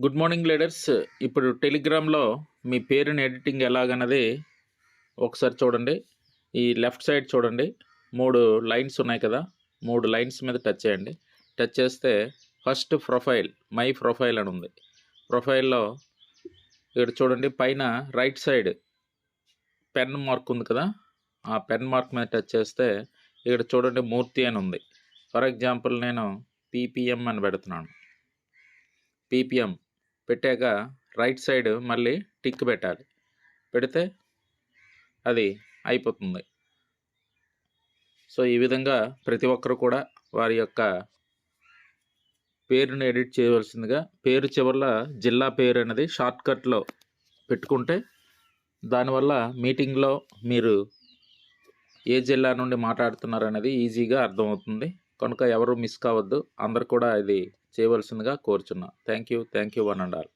Good morning leaders. ఇప్పుడు టెలిగ్రామ్లో మీ పేరుని ఎడిటింగ్ ఎలాగన్నది ఒకసారి చూడండి. ఈ లెఫ్ట్ సైడ్ చూడండి. మూడు లైన్స్ ఉన్నాయి కదా. మూడు లైన్స్ మీద టచ్ చేయండి. టచ్ చేస్తే ఫస్ట్ ప్రొఫైల్ మై ప్రొఫైల్ అని ఉంది. ప్రొఫైల్లో ఇక్కడ చూడండి పైన రైట్ సైడ్ పెన్ మార్క్ ఉంది కదా. ఆ పెన్ మార్క్ మీద టచ్ చేస్తే ఇక్కడ చూడండి మూర్తి అని ఉంది. ఫర్ ఎగ్జాంపుల్ నేను పీపీఎం అని పెడుతున్నాను. పీపీఎం పెట్టాక రైట్ సైడ్ మళ్ళీ టిక్ పెట్టాలి. పెడితే అది అయిపోతుంది. సో ఈ విధంగా ప్రతి ఒక్కరు కూడా వారి యొక్క పేరుని ఎడిట్ చేయవలసిందిగా పేరు చివరిలో జిల్లా పేరు అనేది షార్ట్కట్లో పెట్టుకుంటే దానివల్ల మీటింగ్లో మీరు ఏ జిల్లా నుండి మాట్లాడుతున్నారు అనేది ఈజీగా అర్థమవుతుంది. కనుక ఎవరు మిస్ కావద్దు. అందరు కూడా ఇది చేయవలసిందిగా కోరుచున్నా. Thank you thank you one and all.